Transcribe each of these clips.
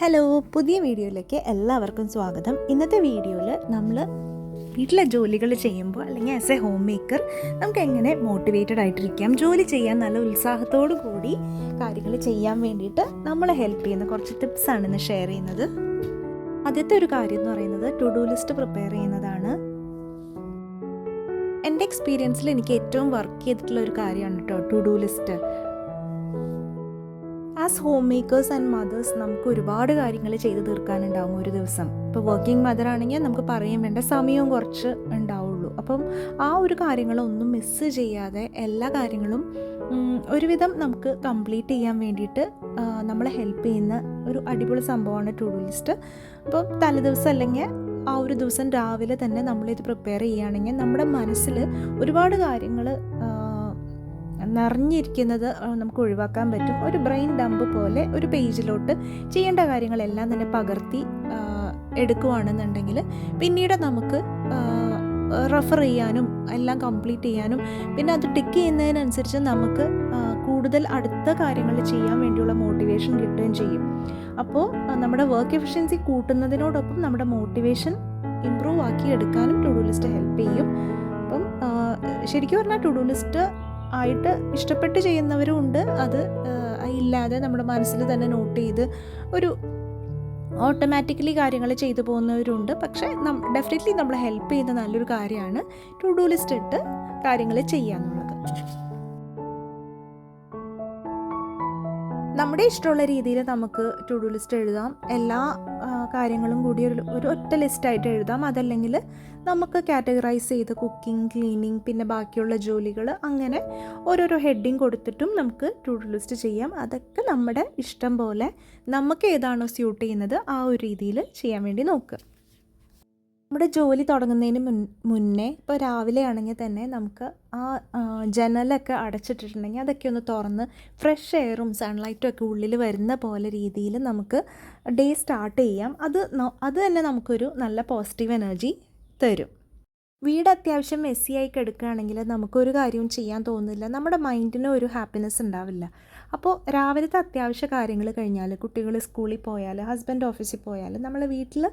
Hello പുതിയ വീഡിയോയിലേക്ക് എല്ലാവർക്കും സ്വാഗതം. ഇന്നത്തെ വീഡിയോയിൽ നമ്മൾ വീട്ടിലെ ജോലികൾ ചെയ്യുമ്പോൾ അല്ലെങ്കിൽ ആസ് എ ഹോം മേക്കർ നമുക്ക് എങ്ങനെ മോട്ടിവേറ്റഡ് ആയിട്ടിരിക്കാം ജോലി ചെയ്യാൻ നല്ല ഉത്സാഹത്തോടു കൂടി കാര്യങ്ങൾ ചെയ്യാൻ വേണ്ടിയിട്ട് നമ്മളെ ഹെൽപ്പ് ചെയ്യുന്ന കുറച്ച് ടിപ്സാണ് ഇന്ന് ഷെയർ ചെയ്യുന്നത്. ആദ്യത്തെ ഒരു കാര്യം എന്ന് പറയുന്നത് ടു ഡു ലിസ്റ്റ് പ്രിപ്പയർ ചെയ്യുന്നതാണ്. എന്റെ എക്സ്പീരിയൻസിൽ എനിക്ക് ഏറ്റവും വർക്ക് ചെയ്തിട്ടുള്ള ഒരു കാര്യമാണ് കേട്ടോ to do list as home makers and mothers നമുക്ക് ഒരുപാട് കാര്യങ്ങൾ ചെയ്തു തീർക്കാനുണ്ടാവും ഒരു ദിവസം. ഇപ്പോൾ വർക്കിംഗ് മദർ ആണെങ്കിൽ നമുക്ക് പറയാൻ വേണ്ട സമയവും കുറച്ച് ഉണ്ടാവുള്ളൂ. അപ്പം ആ ഒരു കാര്യങ്ങളൊന്നും മിസ്സ് ചെയ്യാതെ എല്ലാ കാര്യങ്ങളും ഒരുവിധം നമുക്ക് കംപ്ലീറ്റ് ചെയ്യാൻ വേണ്ടിയിട്ട് നമ്മളെ ഹെൽപ്പ് ചെയ്യുന്ന ഒരു അടിപൊളി സംഭവമാണ് ടു ഡു ലിസ്റ്റ്. അപ്പം തലേദിവസം അല്ലെങ്കിൽ ആ ഒരു ദിവസം രാവിലെ തന്നെ നമ്മളിത് പ്രിപ്പയർ ചെയ്യുകയാണെങ്കിൽ നമ്മുടെ മനസ്സിൽ ഒരുപാട് കാര്യങ്ങൾ നിറഞ്ഞിരിക്കുന്നത് നമുക്ക് ഒഴിവാക്കാൻ പറ്റും. ഒരു ബ്രെയിൻ ഡംപ് പോലെ ഒരു പേജിലോട്ട് ചെയ്യേണ്ട കാര്യങ്ങളെല്ലാം തന്നെ പകർത്തി എടുക്കുകയാണെന്നുണ്ടെങ്കിൽ പിന്നീട് നമുക്ക് റെഫർ ചെയ്യാനും എല്ലാം കംപ്ലീറ്റ് ചെയ്യാനും പിന്നെ അത് ടിക്ക് ചെയ്യുന്നതിനനുസരിച്ച് നമുക്ക് കൂടുതൽ അടുത്ത കാര്യങ്ങൾ ചെയ്യാൻ വേണ്ടിയുള്ള മോട്ടിവേഷൻ കിട്ടുകയും ചെയ്യും. അപ്പോൾ നമ്മുടെ വർക്ക് എഫിഷ്യൻസി കൂട്ടുന്നതിനോടൊപ്പം നമ്മുടെ മോട്ടിവേഷൻ ഇമ്പ്രൂവ് ആക്കി എടുക്കാനും ടു ഡു ലിസ്റ്റ് ഹെൽപ്പ് ചെയ്യും. അപ്പം ശരിക്കും പറഞ്ഞാൽ ടു ഡു ലിസ്റ്റ് ആയിട്ട് ഇഷ്ടപ്പെട്ട് ചെയ്യുന്നവരും ഉണ്ട്. അത് ഇല്ലാതെ നമ്മുടെ മനസ്സിൽ തന്നെ നോട്ട് ചെയ്ത് ഒരു ഓട്ടോമാറ്റിക്കലി കാര്യങ്ങൾ ചെയ്തു പോകുന്നവരുണ്ട്. പക്ഷേ ഡെഫിനറ്റ്ലി നമ്മളെ ഹെൽപ്പ് ചെയ്യുന്ന നല്ലൊരു കാര്യമാണ് ടു ഡു ലിസ്റ്റ് ഇട്ട് കാര്യങ്ങൾ ചെയ്യുക എന്നുള്ളത്. നമ്മുടെ ഇഷ്ടമുള്ള രീതിയിൽ നമുക്ക് ടു ഡു ലിസ്റ്റ് എഴുതാം. എല്ലാ കാര്യങ്ങളും കൂടി ഒരു ഒരു ഒറ്റ ലിസ്റ്റായിട്ട് എഴുതാം. അതല്ലെങ്കിൽ നമുക്ക് കാറ്റഗറൈസ് ചെയ്ത് കുക്കിംഗ് ക്ലീനിങ് പിന്നെ ബാക്കിയുള്ള ജോലികൾ അങ്ങനെ ഓരോരോ ഹെഡിങ് കൊടുത്തിട്ടും നമുക്ക് ടു ലിസ്റ്റ് ചെയ്യാം. അതൊക്കെ നമ്മുടെ ഇഷ്ടം പോലെ നമുക്ക് ഏതാണോ സ്യൂട്ട് ചെയ്യുന്നത് ആ ഒരു രീതിയിൽ ചെയ്യാൻ വേണ്ടി നോക്കുക. നമ്മുടെ ജോലി തുടങ്ങുന്നതിന് മുൻ മുന്നേ ഇപ്പോൾ രാവിലെ ആണെങ്കിൽ തന്നെ നമുക്ക് ആ ജനലൊക്കെ അടച്ചിട്ടിട്ടുണ്ടെങ്കിൽ അതൊക്കെ ഒന്ന് തുറന്ന് ഫ്രഷ് എയറും സൺലൈറ്റും ഒക്കെ ഉള്ളിൽ വരുന്ന പോലെ രീതിയിൽ നമുക്ക് ഡേ സ്റ്റാർട്ട് ചെയ്യാം. അത് അത് തന്നെ നമുക്കൊരു നല്ല പോസിറ്റീവ് എനർജി തരും. വീട് അത്യാവശ്യം മെസ്സി ആയി കിടക്കുകയാണെങ്കിൽ നമുക്കൊരു കാര്യവും ചെയ്യാൻ തോന്നില്ല നമ്മുടെ മൈൻഡിന് ഒരു ഹാപ്പിനെസ് ഉണ്ടാവില്ല. അപ്പോൾ രാവിലത്തെ അത്യാവശ്യ കാര്യങ്ങൾ കഴിഞ്ഞാൽ കുട്ടികൾ സ്കൂളിൽ പോയാൽ ഹസ്ബൻഡ് ഓഫീസിൽ പോയാൽ നമ്മൾ വീട്ടിൽ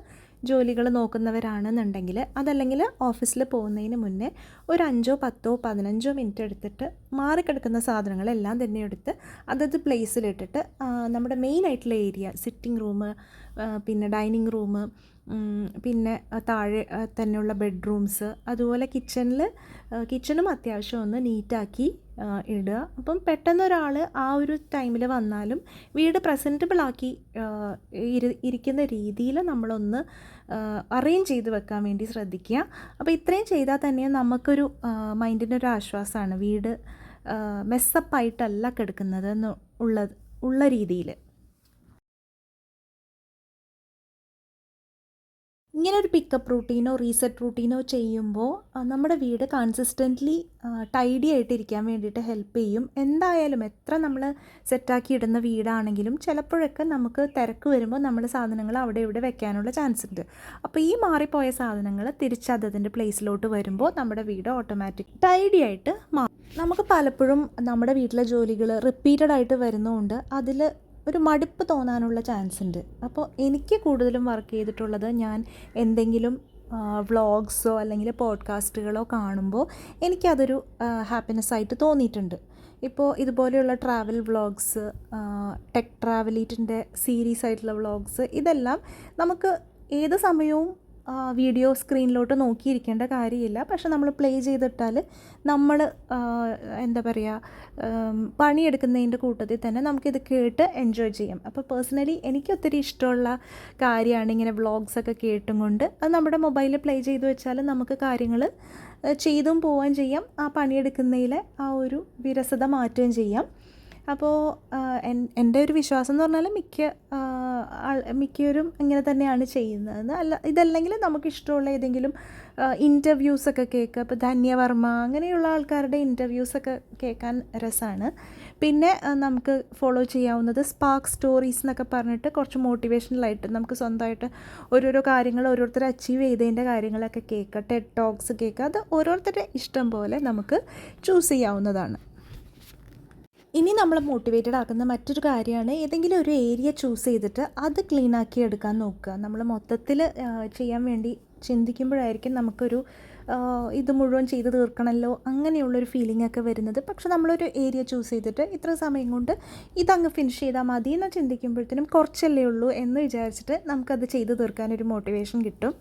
ജോലികൾ നോക്കുന്നവരാണെന്നുണ്ടെങ്കിൽ അതല്ലെങ്കിൽ ഓഫീസിൽ പോകുന്നതിന് മുന്നേ ഒരു അഞ്ചോ പത്തോ പതിനഞ്ചോ മിനിറ്റ് എടുത്തിട്ട് മാറിക്കിടക്കുന്ന സാധനങ്ങളെല്ലാം തന്നെ എടുത്ത് അതത് പ്ലേസിലിട്ടിട്ട് നമ്മുടെ മെയിൻ ആയിട്ടുള്ള ഏരിയ സിറ്റിംഗ് റൂം പിന്നെ ഡൈനിങ് റൂം പിന്നെ താഴെ തന്നെയുള്ള ബെഡ്റൂംസ് അതുപോലെ കിച്ചണിൽ കിച്ചണും അത്യാവശ്യം ഒന്ന് നീറ്റാക്കി ഇടുക. അപ്പം പെട്ടെന്ന് ഒരാൾ ആ ഒരു ടൈമിൽ വന്നാലും വീട് പ്രസന്റബിളാക്കി ഇരിക്കുന്ന രീതിയിൽ നമ്മളൊന്ന് അറേഞ്ച് ചെയ്ത് വെക്കാൻ വേണ്ടി ശ്രദ്ധിക്കുക. അപ്പോൾ ഇത്രയും ചെയ്താൽ തന്നെ നമുക്കൊരു മൈൻഡിനൊരു ആശ്വാസമാണ് വീട് മെസ്സപ്പായിട്ടല്ല കിടക്കുന്നത് എന്ന് ഉള്ളത് ഉള്ള രീതിയിൽ ഇങ്ങനെ ഒരു പിക്കപ്പ് റൂട്ടീനോ റീസെറ്റ് റൂട്ടീനോ ചെയ്യുമ്പോൾ നമ്മുടെ വീട് കൺസിസ്റ്റന്റ്ലി ടൈഡി ആയിട്ടിരിക്കാൻ വേണ്ടിയിട്ട് ഹെൽപ്പ് ചെയ്യും. എന്തായാലും എത്ര നമ്മൾ സെറ്റാക്കി ഇടുന്ന വീടാണെങ്കിലും ചിലപ്പോഴൊക്കെ നമുക്ക് തിരക്ക് വരുമ്പോൾ നമ്മൾ സാധനങ്ങൾ അവിടെ ഇവിടെ വെക്കാനുള്ള ചാൻസ് ഉണ്ട്. അപ്പോൾ ഈ മാറിപ്പോയ സാധനങ്ങൾ തിരിച്ച് അതതിന്റെ പ്ലേസിലോട്ട് വരുമ്പോൾ നമ്മുടെ വീട് ഓട്ടോമാറ്റിക് ടൈഡി ആയിട്ട് മാറും നമുക്ക് പലപ്പോഴും നമ്മുടെ വീട്ടിലെ ജോലികൾ റിപ്പീറ്റഡ് ആയിട്ട് വരുന്നതുകൊണ്ട് അതിൽ ഒരു മടുപ്പ് തോന്നാനുള്ള ചാൻസ് ഉണ്ട്. അപ്പോൾ എനിക്ക് കൂടുതലും വർക്ക് ചെയ്തിട്ടുള്ളത് ഞാൻ എന്തെങ്കിലും വ്ളോഗ്സോ അല്ലെങ്കിൽ പോഡ്കാസ്റ്റുകളോ കാണുമ്പോൾ എനിക്കതൊരു ഹാപ്പിനെസ് ആയിട്ട് തോന്നിയിട്ടുണ്ട്. ഇപ്പോൾ ഇതുപോലെയുള്ള ട്രാവൽ വ്ളോഗ്സ് ടെക് ട്രാവലീറ്റിന്റെ സീരീസ് ആയിട്ടുള്ള വ്ളോഗ്സ് ഇതെല്ലാം നമുക്ക് ഏത് സമയവും വീഡിയോ സ്ക്രീനിലോട്ട് നോക്കിയിരിക്കേണ്ട കാര്യമില്ല. പക്ഷെ നമ്മൾ പ്ലേ ചെയ്തിട്ടാൽ നമ്മൾ എന്താ പറയുക പണിയെടുക്കുന്നതിന്റെ കൂട്ടത്തിൽ തന്നെ നമുക്കിത് കേട്ട് എൻജോയ് ചെയ്യാം. അപ്പോൾ പേഴ്സണലി എനിക്ക് ഒത്തിരി ഇഷ്ടമുള്ള കാര്യമാണ് ഇങ്ങനെ വ്ളോഗ്സ് ഒക്കെ കേട്ടും കൊണ്ട്. അത് നമ്മുടെ മൊബൈലിൽ പ്ലേ ചെയ്ത് വെച്ചാൽ നമുക്ക് കാര്യങ്ങൾ ചെയ്തും പോവുകയും ചെയ്യാം. ആ പണിയെടുക്കുന്നതിലെ ആ ഒരു വിരസത മാറ്റുകയും ചെയ്യാം. അപ്പോൾ എന്റെ ഒരു വിശ്വാസം എന്ന് പറഞ്ഞാൽ മിക്ക മിക്കവരും ഇങ്ങനെ തന്നെയാണ് ചെയ്യുന്നത്. അല്ല ഇതല്ലെങ്കിൽ നമുക്ക് ഇഷ്ടമുള്ള ഏതെങ്കിലും ഇന്റർവ്യൂസൊക്കെ കേൾക്കുക. ഇപ്പോൾ ധന്യവർമ്മ അങ്ങനെയുള്ള ആൾക്കാരുടെ ഇന്റർവ്യൂസൊക്കെ കേൾക്കാൻ രസമാണ് പിന്നെ നമുക്ക് ഫോളോ ചെയ്യാവുന്നത് സ്പാർക്ക് സ്റ്റോറീസ് എന്നൊക്കെ പറഞ്ഞിട്ട് കുറച്ച് മോട്ടിവേഷണലായിട്ട് നമുക്ക് സ്വന്തമായിട്ട് ഓരോരോ കാര്യങ്ങൾ ഓരോരുത്തർ അച്ചീവ് ചെയ്തതിന്റെ കാര്യങ്ങളൊക്കെ കേൾക്കുക. ടെഡ് ടോക്സ് കേൾക്കുക. അത് ഓരോരുത്തരുടെ ഇഷ്ടം പോലെ നമുക്ക് ചൂസ് ചെയ്യാവുന്നതാണ്. ഇനി നമ്മൾ മോട്ടിവേറ്റഡ് ആക്കുന്ന മറ്റൊരു കാര്യമാണ് ഏതെങ്കിലും ഒരു ഏരിയ ചൂസ് ചെയ്തിട്ട് അത് ക്ലീൻ ആക്കി എടുക്കാൻ നോക്കുക. നമ്മൾ മൊത്തത്തിൽ ചെയ്യാൻ വേണ്ടി ചിന്തിക്കുമ്പോഴായിരിക്കും നമുക്കൊരു ഇത് മുഴുവൻ ചെയ്ത് തീർക്കണമല്ലോ അങ്ങനെയുള്ളൊരു ഫീലിംഗ് ഒക്കെ വരുന്നത്. പക്ഷെ നമ്മളൊരു ഏരിയ ചൂസ് ചെയ്തിട്ട് ഇത്ര സമയം കൊണ്ട് ഇതങ്ങ് ഫിനിഷ് ചെയ്താൽ മതി എന്ന് ചിന്തിക്കുമ്പോഴത്തേനും കുറച്ചല്ലേ ഉള്ളൂ എന്ന് വിചാരിച്ചിട്ട് നമുക്കത് ചെയ്ത് തീർക്കാനൊരു മോട്ടിവേഷൻ കിട്ടും.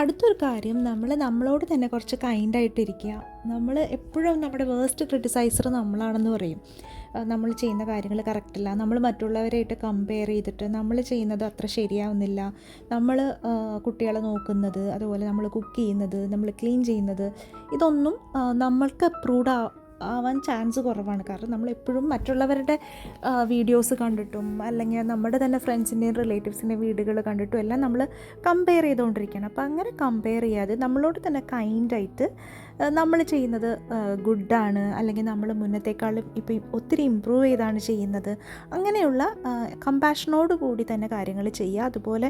അടുത്തൊരു കാര്യം നമ്മൾ നമ്മളോട് തന്നെ കുറച്ച് കൈൻഡായിട്ടിരിക്കുക നമ്മൾ എപ്പോഴും നമ്മുടെ വേസ്റ്റ് ക്രിട്ടിസൈസർ നമ്മളാണെന്ന് പറയും. നമ്മൾ ചെയ്യുന്ന കാര്യങ്ങൾ കറക്റ്റല്ല നമ്മൾ മറ്റുള്ളവരായിട്ട് കമ്പയർ ചെയ്തിട്ട് നമ്മൾ ചെയ്യുന്നത് അത്ര ശരിയാവുന്നില്ല. നമ്മൾ കുട്ടികളെ നോക്കുന്നത് അതുപോലെ നമ്മൾ കുക്ക് ചെയ്യുന്നത് നമ്മൾ ക്ലീൻ ചെയ്യുന്നത് ഇതൊന്നും നമ്മൾക്ക് അപ്രൂവ്ഡ് ആവാൻ ചാൻസ് കുറവാണ്. കാരണം നമ്മൾ എപ്പോഴും മറ്റുള്ളവരുടെ വീഡിയോസ് കണ്ടിട്ടും അല്ലെങ്കിൽ നമ്മുടെ തന്നെ ഫ്രണ്ട്സിന്റെയും റിലേറ്റീവ്സിന്റെയും വീടുകൾ കണ്ടിട്ടും എല്ലാം നമ്മൾ കമ്പയർ ചെയ്തുകൊണ്ടിരിക്കുകയാണ്. അപ്പോൾ അങ്ങനെ കമ്പയർ ചെയ്യാതെ നമ്മളോട് തന്നെ കൈൻഡായിട്ട് നമ്മൾ ചെയ്യുന്നത് ഗുഡാണ് അല്ലെങ്കിൽ നമ്മൾ മുന്നത്തേക്കാളും ഇപ്പം ഒത്തിരി ഇമ്പ്രൂവ് ചെയ്താണ് ചെയ്യുന്നത്. അങ്ങനെയുള്ള കമ്പാഷനോട് കൂടി തന്നെ കാര്യങ്ങൾ ചെയ്യുക. അതുപോലെ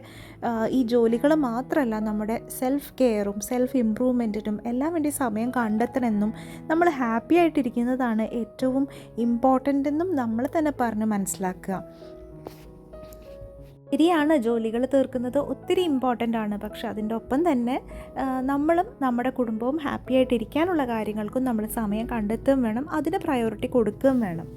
ഈ ജോലികൾ മാത്രമല്ല നമ്മുടെ സെൽഫ് കെയറും സെൽഫ് ഇമ്പ്രൂവ്മെന്റിനും എല്ലാം വേണ്ടി സമയം കണ്ടെത്തണമെന്നും നമ്മൾ ഹാപ്പി ആയിട്ടിരിക്കുന്നതാണ് ഏറ്റവും ഇമ്പോർട്ടന്റ് എന്നും നമ്മൾ തന്നെ പറഞ്ഞ് മനസ്സിലാക്കുക. ശരിയാണ് ജോലികൾ തീർക്കുന്നത് ഒത്തിരി ഇമ്പോർട്ടന്റ് ആണ്. പക്ഷെ അതിന്റെ ഒപ്പം തന്നെ നമ്മളും നമ്മുടെ കുടുംബവും ഹാപ്പി ആയിട്ടിരിക്കാനുള്ള കാര്യങ്ങൾക്കും നമ്മൾ സമയം കണ്ടെത്തുകയും വേണം അതിന് പ്രയോറിറ്റി കൊടുക്കുകയും വേണം.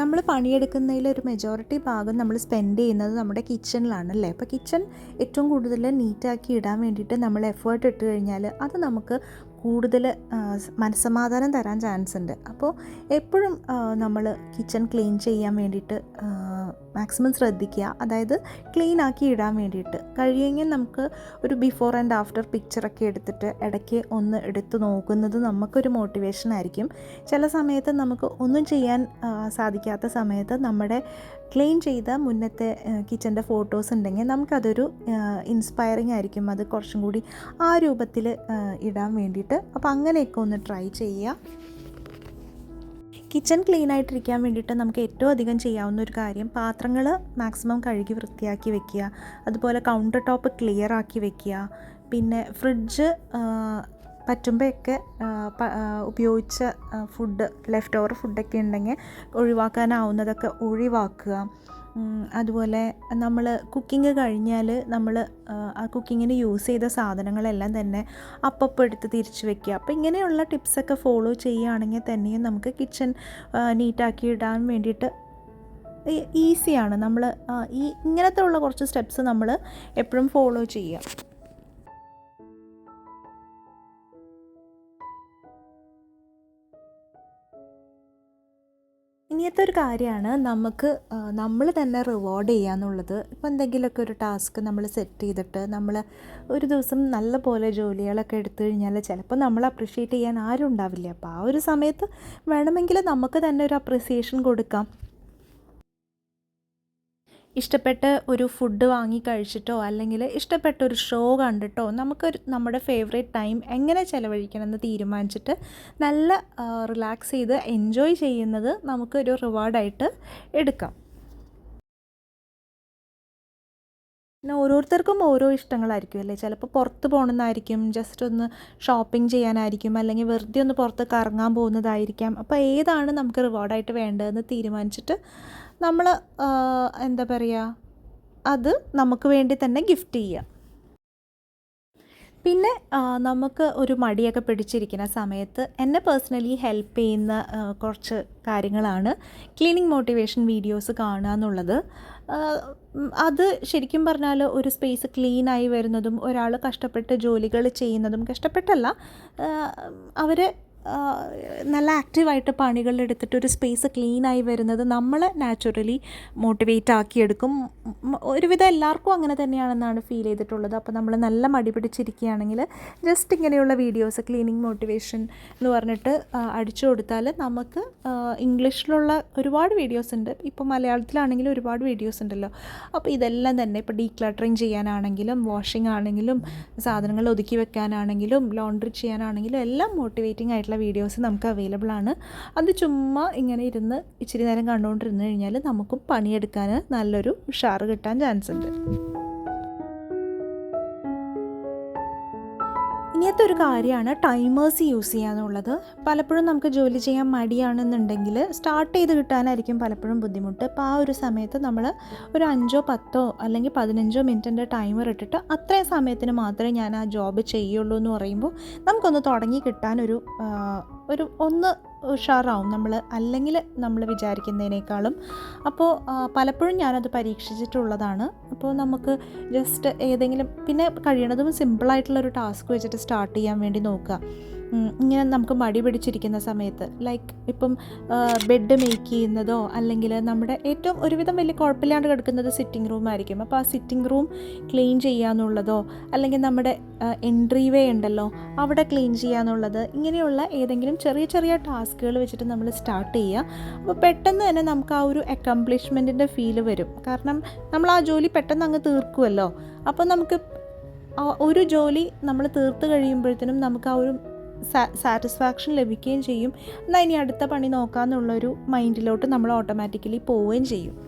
നമ്മൾ പണിയെടുക്കുന്നതിൽ ഒരു മെജോറിറ്റി ഭാഗം നമ്മൾ സ്പെൻഡ് ചെയ്യുന്നത് നമ്മുടെ കിച്ചണിലാണ് അല്ലേ? അപ്പോൾ കിച്ചൺ ഏറ്റവും കൂടുതൽ നീറ്റാക്കി ഇടാൻ വേണ്ടിയിട്ട് നമ്മൾ എഫേർട്ട് ഇട്ട് കഴിഞ്ഞാൽ അത് നമുക്ക് കൂടുതൽ മനസ്സമാധാനം തരാൻ ചാൻസ് ഉണ്ട് അപ്പോൾ എപ്പോഴും നമ്മൾ കിച്ചൺ ക്ലീൻ ചെയ്യാൻ വേണ്ടിയിട്ട് മാക്സിമം ശ്രദ്ധിക്കുക. അതായത് ക്ലീൻ ആക്കി ഇടാൻ വേണ്ടിയിട്ട്. കഴിയുമെങ്കിൽ നമുക്ക് ഒരു ബിഫോർ ആൻഡ് ആഫ്റ്റർ പിക്ചറൊക്കെ എടുത്തിട്ട് ഇടയ്ക്ക് ഒന്ന് എടുത്ത് നോക്കുന്നത് നമുക്കൊരു മോട്ടിവേഷൻ ആയിരിക്കും. ചില സമയത്ത് നമുക്ക് ഒന്നും ചെയ്യാൻ സാധിക്കാത്ത സമയത്ത് നമ്മുടെ ക്ലീൻ ചെയ്ത മുന്നത്തെ കിച്ചന്റെ ഫോട്ടോസ് ഉണ്ടെങ്കിൽ നമുക്കതൊരു ഇൻസ്പയറിങ് ആയിരിക്കും. അത് കുറച്ചും കൂടി ആ രൂപത്തിൽ ഇടാൻ വേണ്ടിയിട്ട്. അപ്പോൾ അങ്ങനെയൊക്കെ ഒന്ന് ട്രൈ ചെയ്യുക കിച്ചൺ ക്ലീൻ ആയിട്ടിരിക്കാൻ വേണ്ടിയിട്ട് നമുക്ക് ഏറ്റവും അധികം ചെയ്യാവുന്ന ഒരു കാര്യം പാത്രങ്ങൾ മാക്സിമം കഴുകി വൃത്തിയാക്കി വെക്കുക. അതുപോലെ കൗണ്ടർ ടോപ്പ് ക്ലിയർ ആക്കി വെക്കുക. പിന്നെ ഫ്രിഡ്ജ് പറ്റുമ്പോഴൊക്കെ ഉപയോഗിച്ച ഫുഡ് ലെഫ്റ്റ് ഓവർ ഫുഡൊക്കെ ഉണ്ടെങ്കിൽ ഒഴിവാക്കാനാവുന്നതൊക്കെ ഒഴിവാക്കുക. അതുപോലെ നമ്മൾ കുക്കിംഗ് കഴിഞ്ഞാൽ നമ്മൾ ആ കുക്കിങ്ങിന് യൂസ് ചെയ്ത സാധനങ്ങളെല്ലാം തന്നെ അപ്പപ്പം എടുത്ത് തിരിച്ച് വെക്കുക. അപ്പോൾ ഇങ്ങനെയുള്ള ടിപ്സൊക്കെ ഫോളോ ചെയ്യുകയാണെങ്കിൽ തന്നെയും നമുക്ക് കിച്ചൺ നീറ്റാക്കി ഇടാൻ വേണ്ടിയിട്ട് ഈസിയാണ് നമ്മൾ ഈ ഇങ്ങനത്തെ ഉള്ള കുറച്ച് സ്റ്റെപ്സ് നമ്മൾ എപ്പോഴും ഫോളോ ചെയ്യുക. ഇനിയത്തെ ഒരു കാര്യമാണ് നമുക്ക് നമ്മൾ തന്നെ റിവാർഡ് ചെയ്യുക എന്നുള്ളത്. ഇപ്പോൾ എന്തെങ്കിലുമൊക്കെ ഒരു ടാസ്ക് നമ്മൾ സെറ്റ് ചെയ്തിട്ട് നമ്മൾ ഒരു ദിവസം നല്ല പോലെ ജോലികളൊക്കെ എടുത്തു കഴിഞ്ഞാൽ ചിലപ്പോൾ നമ്മൾ അപ്രിഷ്യേറ്റ് ചെയ്യാൻ ആരും ഉണ്ടാവില്ല. അപ്പോൾ ആ ഒരു സമയത്ത് വേണമെങ്കിൽ നമുക്ക് തന്നെ ഒരു അപ്രിസിയേഷൻ കൊടുക്കാം. ഇഷ്ടപ്പെട്ട ഒരു ഫുഡ് വാങ്ങി കഴിച്ചിട്ടോ അല്ലെങ്കിൽ ഇഷ്ടപ്പെട്ട ഒരു ഷോ കണ്ടിട്ടോ നമുക്കൊരു നമ്മുടെ ഫേവറേറ്റ് ടൈം എങ്ങനെ ചിലവഴിക്കണമെന്ന് തീരുമാനിച്ചിട്ട് നല്ല റിലാക്സ് ചെയ്ത് എൻജോയ് ചെയ്യുന്നത് നമുക്കൊരു റിവാർഡായിട്ട് എടുക്കാം. പിന്നെ ഓരോരുത്തർക്കും ഓരോ ഇഷ്ടങ്ങളായിരിക്കും അല്ലേ? ചിലപ്പോൾ പുറത്ത് പോകണമെന്നായിരിക്കും ജസ്റ്റ് ഒന്ന് ഷോപ്പിംഗ് ചെയ്യാനായിരിക്കും അല്ലെങ്കിൽ വെറുതെ ഒന്ന് പുറത്ത് കറങ്ങാൻ പോകുന്നതായിരിക്കാം. അപ്പോൾ ഏതാണ് നമുക്ക് റിവാർഡായിട്ട് വേണ്ടതെന്ന് തീരുമാനിച്ചിട്ട് നമ്മൾ എന്താ പറയുക അത് നമുക്ക് വേണ്ടി തന്നെ ഗിഫ്റ്റ് ചെയ്യുക. പിന്നെ നമുക്ക് ഒരു മടിയൊക്കെ പിടിച്ചിരിക്കുന്ന സമയത്ത് എന്നെ പേഴ്സണലി ഹെൽപ്പ് ചെയ്യുന്ന കുറച്ച് കാര്യങ്ങളാണ് ക്ലീനിങ് മോട്ടിവേഷൻ വീഡിയോസ് കാണുക എന്നുള്ളത്. അത് ശരിക്കും പറഞ്ഞാൽ ഒരു സ്പേസ് ക്ലീൻ ആയി വരുന്നതും ഒരാൾ കഷ്ടപ്പെട്ട് ജോലികൾ ചെയ്യുന്നതും കഷ്ടപ്പെട്ടല്ല അവർ നല്ല ആക്റ്റീവായിട്ട് പണികൾ എടുത്തിട്ട് ഒരു സ്പേസ് ക്ലീനായി വരുന്നത് നമ്മൾ നാച്ചുറലി മോട്ടിവേറ്റ് ആക്കിയെടുക്കും. ഒരുവിധം എല്ലാവർക്കും അങ്ങനെ തന്നെയാണെന്നാണ് ഫീൽ ചെയ്തിട്ടുള്ളത്. അപ്പോൾ നമ്മൾ നല്ല മടി പിടിച്ചിരിക്കുകയാണെങ്കിൽ ജസ്റ്റ് ഇങ്ങനെയുള്ള വീഡിയോസ് ക്ലീനിങ് മോട്ടിവേഷൻ എന്ന് പറഞ്ഞിട്ട് അടിച്ചു കൊടുത്താൽ നമുക്ക് ഇംഗ്ലീഷിലുള്ള ഒരുപാട് വീഡിയോസ് ഉണ്ട്. ഇപ്പോൾ മലയാളത്തിലാണെങ്കിലും ഒരുപാട് വീഡിയോസ് ഉണ്ടല്ലോ. അപ്പോൾ ഇതെല്ലാം തന്നെ ഇപ്പോൾ ഡീക്ലട്ടറിങ് ചെയ്യാനാണെങ്കിലും വാഷിംഗ് ആണെങ്കിലും സാധനങ്ങൾ ഒതുക്കി വെക്കാനാണെങ്കിലും ലോണ്ടറി ചെയ്യാനാണെങ്കിലും എല്ലാം മോട്ടിവേറ്റിംഗ് ആയിട്ടുള്ള വീഡിയോസ് നമുക്ക് അവൈലബിൾ ആണ്. അത് ചുമ്മാ ഇങ്ങനെ ഇരുന്ന് ഇച്ചിരി നേരം കണ്ടുകൊണ്ടിരുന്ന് കഴിഞ്ഞാൽ നമുക്കും പണിയെടുക്കാൻ നല്ലൊരു ഉഷാറ് കിട്ടാൻ ചാൻസ് ഉണ്ട്. ഇനിയത്തെ ഒരു കാര്യമാണ് ടൈമേഴ്സ് യൂസ് ചെയ്യുക എന്നുള്ളത് പലപ്പോഴും നമുക്ക് ജോലി ചെയ്യാൻ മടിയാണെന്നുണ്ടെങ്കിൽ സ്റ്റാർട്ട് ചെയ്ത് കിട്ടാനായിരിക്കും പലപ്പോഴും ബുദ്ധിമുട്ട്. അപ്പോൾ ആ ഒരു സമയത്ത് നമ്മൾ ഒരു അഞ്ചോ പത്തോ അല്ലെങ്കിൽ പതിനഞ്ചോ മിനിറ്റിന്റെ ടൈമർ ഇട്ടിട്ട് അത്രയും സമയത്തിന് മാത്രമേ ഞാൻ ആ ജോബ് ചെയ്യുള്ളൂ എന്ന് പറയുമ്പോൾ നമുക്കൊന്ന് തുടങ്ങി കിട്ടാനൊരു ഒരു ഒന്ന് ഉഷാറാവും നമ്മൾ അല്ലെങ്കിൽ നമ്മൾ വിചാരിക്കുന്നതിനേക്കാളും. അപ്പോൾ പലപ്പോഴും ഞാനത് പരീക്ഷിച്ചിട്ടുള്ളതാണ്. അപ്പോൾ നമുക്ക് ജസ്റ്റ് ഏതെങ്കിലും പിന്നെ കഴിയണതും സിമ്പിളായിട്ടുള്ളൊരു ടാസ്ക് വെച്ചിട്ട് സ്റ്റാർട്ട് ചെയ്യാൻ വേണ്ടി നോക്കുക. ഇങ്ങനെ നമുക്ക് മടി പിടിച്ചിരിക്കുന്ന സമയത്ത് ലൈക്ക് ഇപ്പം ബെഡ് മേക്ക് ചെയ്യുന്നതോ അല്ലെങ്കിൽ നമ്മുടെ ഏറ്റവും ഒരുവിധം വലിയ കുഴപ്പമില്ലാണ്ട് കിടക്കുന്നത് സിറ്റിംഗ് റൂം ആയിരിക്കും. അപ്പോൾ ആ സിറ്റിംഗ് റൂം ക്ലീൻ ചെയ്യാന്നുള്ളതോ അല്ലെങ്കിൽ നമ്മുടെ എൻട്രി വേ ഉണ്ടല്ലോ അവിടെ ക്ലീൻ ചെയ്യാന്നുള്ളത് ഇങ്ങനെയുള്ള ഏതെങ്കിലും ചെറിയ ചെറിയ ടാസ്കുകൾ വെച്ചിട്ട് നമ്മൾ സ്റ്റാർട്ട് ചെയ്യുക. അപ്പോൾ പെട്ടെന്ന് തന്നെ നമുക്ക് ആ ഒരു അക്കംപ്ലിഷ്മെന്റിന്റെ ഫീൽ വരും. കാരണം നമ്മൾ ആ ജോലി പെട്ടെന്ന് അങ്ങ് തീർക്കുമല്ലോ അപ്പോൾ നമുക്ക് ഒരു ജോലി നമ്മൾ തീർത്ത് കഴിയുമ്പോഴത്തേനും നമുക്ക് ആ ഒരു സാറ്റിസ്ഫാക്ഷൻ ലഭിക്കുകയും ചെയ്യും. എന്നാൽ ഇനി അടുത്ത പണി നോക്കാമെന്നുള്ളൊരു മൈൻഡിലോട്ട് നമ്മൾ ഓട്ടോമാറ്റിക്കലി പോവുകയും ചെയ്യും.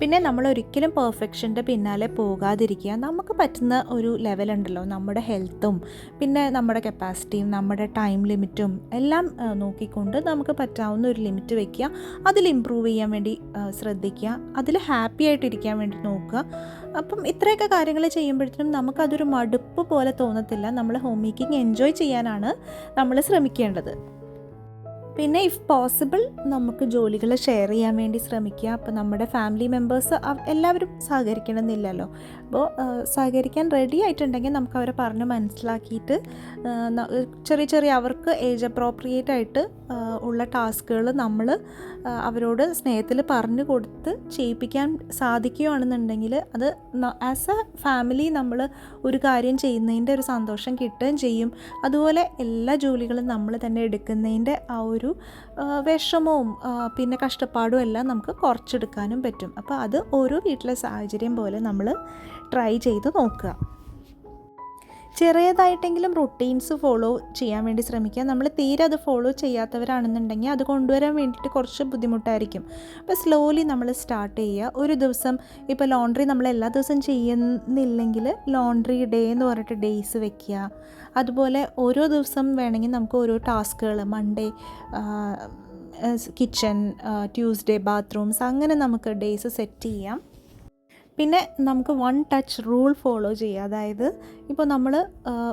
പിന്നെ നമ്മൾ ഒരിക്കലും പെർഫെക്ഷന്റെ പിന്നാലെ പോകാതിരിക്കുക. നമുക്ക് പറ്റുന്ന ഒരു ലെവലുണ്ടല്ലോ നമ്മുടെ ഹെൽത്തും പിന്നെ നമ്മുടെ കപ്പാസിറ്റിയും നമ്മുടെ ടൈം ലിമിറ്റും എല്ലാം നോക്കിക്കൊണ്ട് നമുക്ക് പറ്റാവുന്ന ഒരു ലിമിറ്റ് വയ്ക്കുക അതിൽ ഇമ്പ്രൂവ് ചെയ്യാൻ വേണ്ടി ശ്രദ്ധിക്കുക. അതിൽ ഹാപ്പി ആയിട്ടിരിക്കാൻ വേണ്ടി നോക്കുക. അപ്പം ഇത്രയൊക്കെ കാര്യങ്ങൾ ചെയ്യുമ്പോഴത്തേനും നമുക്കതൊരു മടുപ്പ് പോലെ തോന്നത്തില്ല. നമ്മൾ ഹോം മേക്കിംഗ് എൻജോയ് ചെയ്യാനാണ് നമ്മൾ ശ്രമിക്കേണ്ടത്. പിന്നെ ഇഫ് പോസിബിൾ നമുക്ക് ജോലികൾ ഷെയർ ചെയ്യാൻ വേണ്ടി ശ്രമിക്കുക. അപ്പോൾ നമ്മുടെ ഫാമിലി മെമ്പേഴ്സ് എല്ലാവരും സഹകരിക്കണമെന്നില്ലല്ലോ. അപ്പോൾ സഹകരിക്കാൻ റെഡി ആയിട്ടുണ്ടെങ്കിൽ നമുക്ക് അവരെ പറഞ്ഞ് മനസ്സിലാക്കിയിട്ട് ചെറിയ ചെറിയ അവർക്ക് ഏജ് അപ്രോപ്രിയേറ്റ് ആയിട്ട് ഉള്ള ടാസ്കുകൾ നമ്മൾ അവരോട് സ്നേഹത്തിൽ പറഞ്ഞു കൊടുത്ത് ചെയ്യിപ്പിക്കാൻ സാധിക്കുകയാണെന്നുണ്ടെങ്കിൽ അത് ആസ് എ ഫാമിലി നമ്മൾ ഒരു കാര്യം ചെയ്യുന്നതിന്റെ ഒരു സന്തോഷം കിട്ടുകയും ചെയ്യും. അതുപോലെ എല്ലാ ജോലികളും നമ്മൾ തന്നെ എടുക്കുന്നതിന്റെ ആ ഒരു ആ, വിഷമവും പിന്നെ കഷ്ടപ്പാടും എല്ലാം നമുക്ക് കുറച്ചെടുക്കാനും പറ്റും. അപ്പോൾ അത് ഓരോ വീട്ടിലെ സാഹചര്യം പോലെ നമ്മൾ ട്രൈ ചെയ്ത് നോക്കുക. ചെറിയതായിട്ടെങ്കിലും റുട്ടീൻസ് ഫോളോ ചെയ്യാൻ വേണ്ടി ശ്രമിക്കുക. നമ്മൾ തീരെ അത് ഫോളോ ചെയ്യാത്തവരാണെന്നുണ്ടെങ്കിൽ അത് കൊണ്ടുവരാൻ വേണ്ടിയിട്ട് കുറച്ച് ബുദ്ധിമുട്ടായിരിക്കും. അപ്പോൾ സ്ലോലി നമ്മൾ സ്റ്റാർട്ട് ചെയ്യുക. ഒരു ദിവസം ഇപ്പോൾ ലോണ്ട്രി നമ്മൾ എല്ലാ ദിവസവും ചെയ്യുന്നില്ലെങ്കിൽ ലോണ്ട്രി ഡേ എന്ന് പറഞ്ഞിട്ട് ഡേയ്സ് വെക്കുക. അതുപോലെ ഓരോ ദിവസം വേണമെങ്കിൽ നമുക്ക് ഓരോ ടാസ്കുകൾ മൺഡേ കിച്ചൺ ട്യൂസ്ഡേ ബാത്റൂംസ് അങ്ങനെ നമുക്ക് ഡേയ്സ് സെറ്റ് ചെയ്യാം. പിന്നെ നമുക്ക് വൺ ടച്ച് റൂൾ ഫോളോ ചെയ്യുക. അതായത് ഇപ്പോൾ നമ്മൾ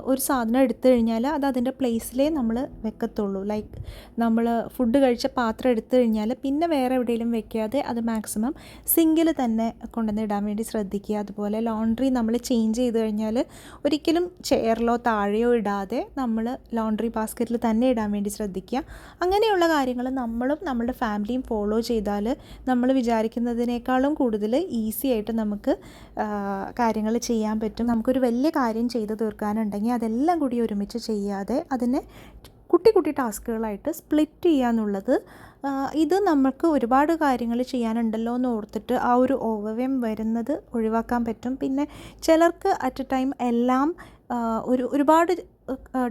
ഒരു സാധനം എടുത്തു കഴിഞ്ഞാൽ അത് അതിന്റെ പ്ലേസിലേ നമ്മൾ വെക്കത്തുള്ളൂ. ലൈക്ക് നമ്മൾ ഫുഡ് കഴിച്ച പാത്രം എടുത്തു കഴിഞ്ഞാൽ പിന്നെ വേറെ എവിടെയെങ്കിലും വെക്കാതെ അത് മാക്സിമം സിങ്കിൽ തന്നെ കൊണ്ടുവന്ന് ഇടാൻ വേണ്ടി ശ്രദ്ധിക്കുക. അതുപോലെ ലോണ്ട്രി നമ്മൾ ചേഞ്ച് ചെയ്ത് കഴിഞ്ഞാൽ ഒരിക്കലും ചെയറിലോ താഴെയോ ഇടാതെ നമ്മൾ ലോണ്ട്രി ബാസ്ക്കറ്റിൽ തന്നെ ഇടാൻ വേണ്ടി ശ്രദ്ധിക്കുക. അങ്ങനെയുള്ള കാര്യങ്ങൾ നമ്മളും നമ്മുടെ ഫാമിലിയും ഫോളോ ചെയ്താൽ നമ്മൾ വിചാരിക്കുന്നതിനേക്കാളും കൂടുതൽ ഈസി ആയിട്ട് നമുക്ക് കാര്യങ്ങൾ ചെയ്യാൻ പറ്റും. നമുക്കൊരു വലിയ കാര്യം ചെയ്ത് തീർക്കാനുണ്ടെങ്കിൽ അതെല്ലാം കൂടി ഒരുമിച്ച് ചെയ്യാതെ അതിനെ കുട്ടി കുട്ടി ടാസ്കുകളായിട്ട് സ്പ്ലിറ്റ് ചെയ്യുക എന്നുള്ളത് ഇത് നമുക്ക് ഒരുപാട് കാര്യങ്ങൾ ചെയ്യാനുണ്ടല്ലോ എന്ന് ഓർത്തിട്ട് ആ ഒരു ഓവർവ്യം വരുന്നത് ഒഴിവാക്കാൻ പറ്റും. പിന്നെ ചിലർക്ക് അറ്റ് എ ടൈം എല്ലാം ഒരു ഒരുപാട്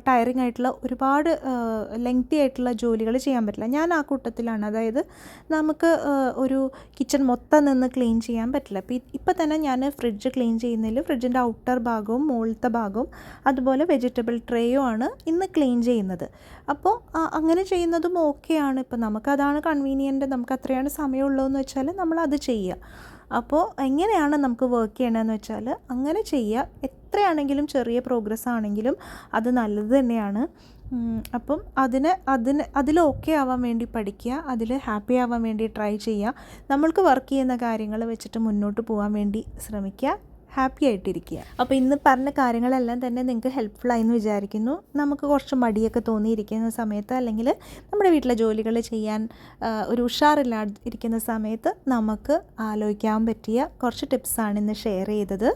ടയറിങ് ആയിട്ടുള്ള ഒരുപാട് ലെങ്തി ആയിട്ടുള്ള ജോലികൾ ചെയ്യാൻ പറ്റില്ല. ഞാൻ ആ കൂട്ടത്തിലാണ്. അതായത് നമുക്ക് ഒരു കിച്ചൺ മൊത്തം നിന്ന് ക്ലീൻ ചെയ്യാൻ പറ്റില്ല. ഇപ്പം തന്നെ ഞാൻ ഫ്രിഡ്ജ് ക്ലീൻ ചെയ്യുന്നതിൽ ഫ്രിഡ്ജിന്റെ ഔട്ടർ ഭാഗവും മുകളിലത്തെ ഭാഗവും അതുപോലെ വെജിറ്റബിൾ ട്രേയും ആണ് ഇന്ന് ക്ലീൻ ചെയ്യുന്നത്. അപ്പോൾ അങ്ങനെ ചെയ്യുന്നതും ഓക്കെയാണ് ഇപ്പം നമുക്കതാണ് കൺവീനിയന്റ് നമുക്ക് അത്രയാണ് സമയമുള്ളതെന്ന് വെച്ചാൽ നമ്മൾ അത് ചെയ്യുക അപ്പോൾ എങ്ങനെയാണ് നമുക്ക് വർക്ക് ചെയ്യണമെന്ന് വെച്ചാൽ അങ്ങനെ ചെയ്യുക എത്രയാണെങ്കിലും ചെറിയ പ്രോഗ്രസ് ആണെങ്കിലും അത് നല്ലത് തന്നെയാണ്. അപ്പം അതിന് അതിന് അതിൽ ഓക്കെ ആവാൻ വേണ്ടി പഠിക്കുക അതിൽ ഹാപ്പി ആവാൻ വേണ്ടി ട്രൈ ചെയ്യുക. നമ്മൾക്ക് വർക്ക് ചെയ്യുന്ന കാര്യങ്ങൾ വെച്ചിട്ട് മുന്നോട്ട് പോകാൻ വേണ്ടി ശ്രമിക്കുക. ഹാപ്പി ആയിട്ടിരിക്കുക. അപ്പോൾ ഇന്ന് പറഞ്ഞ കാര്യങ്ങളെല്ലാം തന്നെ നിങ്ങൾക്ക് ഹെൽപ്ഫുള്ളായി എന്ന് വിചാരിക്കുന്നു. നമുക്ക് കുറച്ച് മടിയൊക്കെ തോന്നിയിരിക്കുന്ന സമയത്ത് അല്ലെങ്കിൽ നമ്മുടെ വീട്ടിലെ ജോലികൾ ചെയ്യാൻ ഒരു ഉഷാറില്ലാതെ ഇരിക്കുന്ന സമയത്ത് നമുക്ക് ആലോചിക്കാൻ പറ്റിയ കുറച്ച് ടിപ്സാണ് ഇന്ന് ഷെയർ ചെയ്തത്.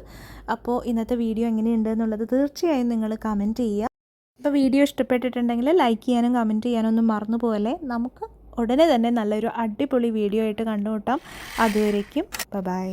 അപ്പോൾ ഇന്നത്തെ വീഡിയോ എങ്ങനെയുണ്ട് എന്നുള്ളത് തീർച്ചയായും നിങ്ങൾ കമന്റ് ചെയ്യുക. അപ്പോൾ വീഡിയോ ഇഷ്ടപ്പെട്ടിട്ടുണ്ടെങ്കിൽ ലൈക്ക് ചെയ്യാനും കമന്റ് ചെയ്യാനും ഒന്നും മറന്നു പോലെ നമുക്ക് ഉടനെ തന്നെ നല്ലൊരു അടിപൊളി വീഡിയോ ആയിട്ട് കണ്ടുമുട്ടാം. അതുവരേക്കും ബൈ